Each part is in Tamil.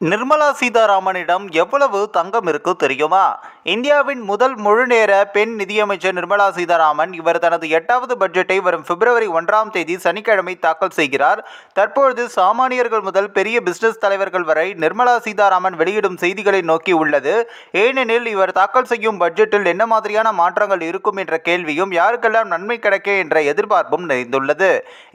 நிர்மலா சீதாராமனிடம் எவ்வளவு தங்கம் இருக்கு தெரியுமா? இந்தியாவின் முதல் முழுநேர பெண் நிதியமைச்சர் நிர்மலா சீதாராமன் இவர் தனது எட்டாவது பட்ஜெட்டை வரும் பிப்ரவரி ஒன்றாம் தேதி சனிக்கிழமை தாக்கல் செய்கிறார். தற்பொழுது சாமானியர்கள் முதல் பெரிய பிசினஸ் தலைவர்கள் வரை நிர்மலா சீதாராமன் வெளியிடும் செய்திகளை நோக்கி உள்ளது. ஏனெனில் இவர் தாக்கல் செய்யும் பட்ஜெட்டில் என்ன மாதிரியான மாற்றங்கள் இருக்கும் என்ற கேள்வியும் யாருக்கெல்லாம் நன்மை கிடைக்க என்ற எதிர்பார்ப்பும் நிறைந்துள்ளது.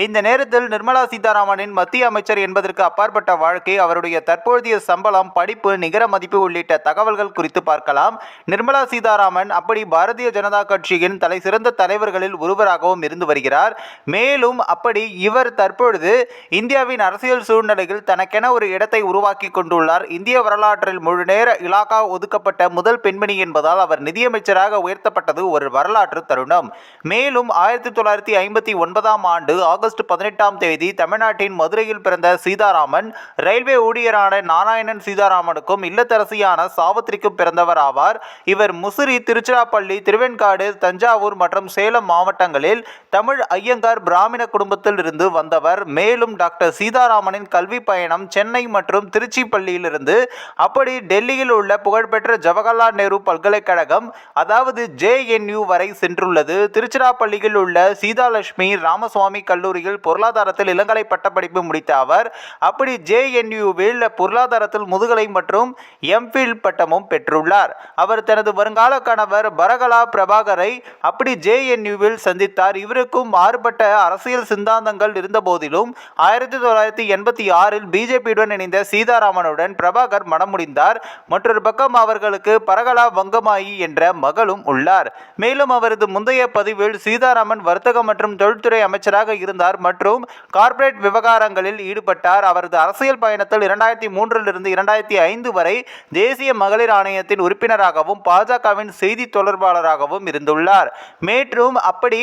இந்த நேரத்தில் நிர்மலா சீதாராமனின் மத்திய அமைச்சர் என்பதற்கு அப்பாற்பட்ட வாழ்க்கை அவருடைய தற்போதைய சம்பளம் படிப்பு நிகர மதிப்பு உள்ளிட்ட தகவல்கள் குறித்து பார்க்கலாம். நிர்மலா சீதாராமன் அப்படி பாரதிய ஜனதா கட்சியின் தலை சிறந்த தலைவர்களில் ஒருவராகவும் இருந்து வருகிறார். மேலும் அப்படி இவர் தற்பொழுது இந்தியாவின் அரசியல் சூழ்நிலையில் தனக்கென ஒரு இடத்தை உருவாக்கி கொண்டுள்ளார். இந்திய வரலாற்றில் முழுநேர இலாகா ஒதுக்கப்பட்ட முதல் பெண்மணி என்பதால் அவர் நிதியமைச்சராக உயர்த்தப்பட்டது ஒரு வரலாற்று தருணம். மேலும் ஆயிரத்தி தொள்ளாயிரத்தி ஐம்பத்தி ஒன்பதாம் ஆண்டு ஆகஸ்ட் பதினெட்டாம் தேதி தமிழ்நாட்டின் மதுரையில் பிறந்த சீதாராமன் ரயில்வே ஊழியரான நாராயணன் சீதாராமனுக்கும் இல்லத்தரசியான சாவித்திரிக்கும் பிறந்தவர் ஆவார். இவர் முசிறி திருச்சிராப்பள்ளி திருவெண்காடு தஞ்சாவூர் மற்றும் சேலம் மாவட்டங்களில் தமிழ் ஐயங்கார் பிராமண குடும்பத்தில் இருந்து வந்தவர். மேலும் டாக்டர் சீதாராமனின் கல்வி பயணம் சென்னை மற்றும் திருச்சி பள்ளியிலிருந்து அப்படி டெல்லியில் உள்ள புகழ்பெற்ற ஜவஹர்லால் நேரு பல்கலைக்கழகம் அதாவது ஜேஎன்யூ வரை சென்றுள்ளது. திருச்சிராப்பள்ளியில் உள்ள சீதாலட்சுமி ராமசுவாமி கல்லூரியில் பொருளாதாரத்தில் இளங்கலை பட்டப்படிப்பு முடித்த அவர் அப்படி ஜேஎன்யூவில் பொருளாதாரத்தில் முதுகலை மற்றும் எம்ஃபில் பட்டமும் பெற்றுள்ளார். அவர் தனது வருங்கால கணவர் பரகலா பிரபாகரை அப்படி ஜேஎன்யூவில் சந்தித்தார். இவருக்கும் மாறுபட்ட அரசியல் சித்தாந்தங்கள் இருந்தபோதிலும் ஆயிரத்தி தொள்ளாயிரத்தி எண்பத்தி ஆறில் பிஜேபியுடன் இணைந்த சீதாராமனுடன் பிரபாகர் மனம் முடிந்தார் மற்றொரு பக்கம் அவர்களுக்கு பரகலா வங்கமாயி என்ற மகளும் உள்ளார். மேலும் அவரது முந்தைய பதிவில் சீதாராமன் வர்த்தக மற்றும் தொழில்துறை அமைச்சராக இருந்தார் மற்றும் கார்ப்பரேட் விவகாரங்களில் ஈடுபட்டார். அவரது அரசியல் பயணத்தில் இரண்டாயிரத்தி மூன்று மூன்றிலிருந்து இரண்டாயிரத்தி ஐந்து வரை தேசிய மகளிர் ஆணையத்தின் உறுப்பினராகவும் பாஜகவின் செய்தி தொடர்பாளராகவும் இருந்துள்ளார். மேற்றும் அப்படி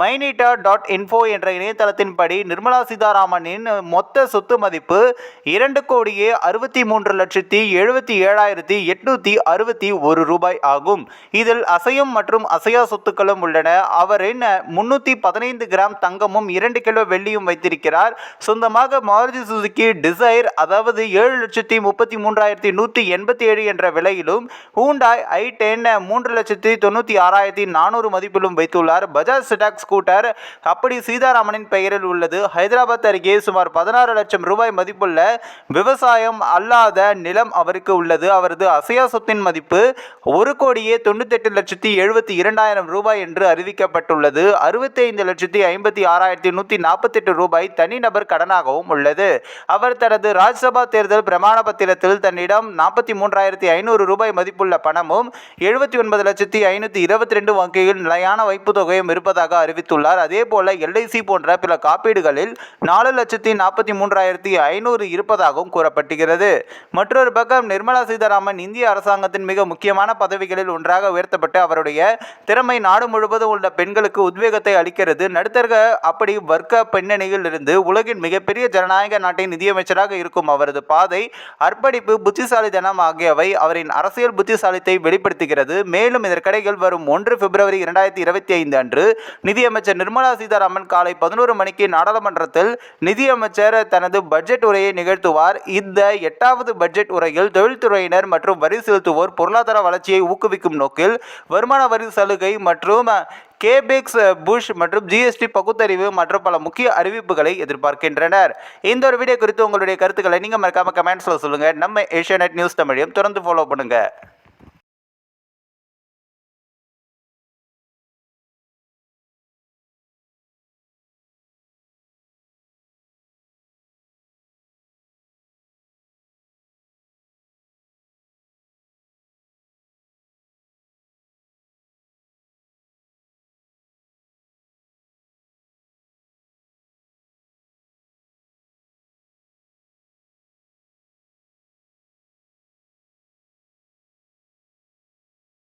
மைனிட்டா டாட் இன்ஃபோ என்ற இணையதளத்தின்படி நிர்மலா சீதாராமனின் மொத்த சொத்து மதிப்பு இரண்டு கோடியே அறுபத்தி மூன்று லட்சத்தி எழுபத்தி ஏழாயிரத்தி எட்நூத்தி அறுபத்தி ஒரு ரூபாய் ஆகும். இதில் அசையும் மற்றும் அசையா சொத்துக்களும் உள்ளன. அவரின் முன்னூத்தி பதினைந்து கிராம் தங்கமும் இரண்டு கிலோ வெள்ளியும் வைத்திருக்கிறார். சொந்தமாக மாருதி சுசுகி டிசைர் அதாவது ஏழு லட்சத்தி முப்பத்தி மூன்றாயிரத்தி நூற்றி எண்பத்தி ஏழு என்ற விலையிலும் ஹூண்டாய் ஐ டென் மூன்று லட்சத்தி தொண்ணூற்றி ஆறாயிரத்தி நானூறு மதிப்பிலும் வைத்துள்ளார். பஜாஜ் சிடாக் ஸ்கூட்டர் அப்படி சீதாராமனின் பெயரில் உள்ளது. ஹைதராபாத் அருகே சுமார் பதினாறு லட்சம் ரூபாய் மதிப்புள்ள விவசாயம் அல்லாத நிலம் அவருக்கு உள்ளது. அவரது அசையா சொத்தின் மதிப்பு ஒரு கோடியே தொண்ணூத்தெட்டு லட்சத்தி எழுபத்தி இரண்டாயிரம் ரூபாய் என்று அறிவிக்கப்பட்டுள்ளது. அறுபத்தி ஐந்து லட்சத்தி ஐம்பத்தி ஆறாயிரத்தி நூற்றி நாற்பத்தெட்டு ரூபாய் தனிநபர் கடனாகவும் உள்ளது. அவர் தனது ராஜ்யசபா தேர்தல் பிரமாண பத்திரத்தில் தன்னிடம் நாற்பத்தி மூன்றாயிரத்தி ஐநூறு ரூபாய் மதிப்புள்ள பணமும் எழுபத்தி ஒன்பது லட்சத்தி ஐநூற்றி இருபத்தி ரெண்டு வங்கியில் நிலையான வைப்பு தொகையும் இருப்பதாக அறிவித்துள்ளார். அதேபோல எல்ஐசி போன்ற பல காப்பீடுகளில் நாலு லட்சத்தி நாற்பத்தி மூன்றாயிரத்தி ஐநூறு இருப்பதாகவும் கூறப்பட்டுகிறது. மற்றொரு பக்கம் நிர்மலா சீதாராமன் இந்திய அரசாங்கத்தின் மிக முக்கியமான பதவிகளில் ஒன்றாக உயர்த்தப்பட்டு அவருடைய திறமை நாடு முழுவதும் உள்ள பெண்களுக்கு உத்வேகத்தை அளிக்கிறது. நடுத்தர அப்படி வர்க்க பின்னணியில் இருந்து உலகின் மிகப்பெரிய ஜனநாயக நாட்டின் நிதியமைச்சராக இருக்கும் அவரது பாதை அர்ப்பணிப்பு புத்திசாலித்தனம் ஆகியவை அவரின் அரசியல் புத்திசாலித்தை வெளிப்படுத்துகிறது. மேலும் இதற்கிடையில் வரும் ஒன்று பிப்ரவரி இரண்டாயிரத்தி இருபத்தி ஐந்து அன்று நிதியமைச்சர் நிர்மலா சீதாராமன் காலை பதினோரு மணிக்கு நாடாளுமன்றத்தில் நிதியமைச்சர் தனது பட்ஜெட் உரையை நிகழ்த்துவார். இந்த எட்டாவது பட்ஜெட் உரையில் தொழில்துறையினர் மற்றும் வரி செலுத்துவோர் பொருளாதார வளர்ச்சியை ஊக்குவிக்கும் நோக்கில் வருமான வரி சலுகை மற்றும் கேபிக்ஸ் புஷ் மற்றும் ஜிஎஸ்டி பகுத்தறிவு மற்றும் பல முக்கிய அறிவிப்புகளை எதிர்பார்க்கின்றனர். இந்த ஒரு வீடியோ குறித்து உங்களுடைய கருத்துக்களை நீங்கள் மறக்காமல் கமெண்ட்ஸில் சொல்லுங்கள் நம்ம ஏஷியா நியூஸ் தமிழையும் தொடர்ந்து ஃபாலோ பண்ணுங்கள்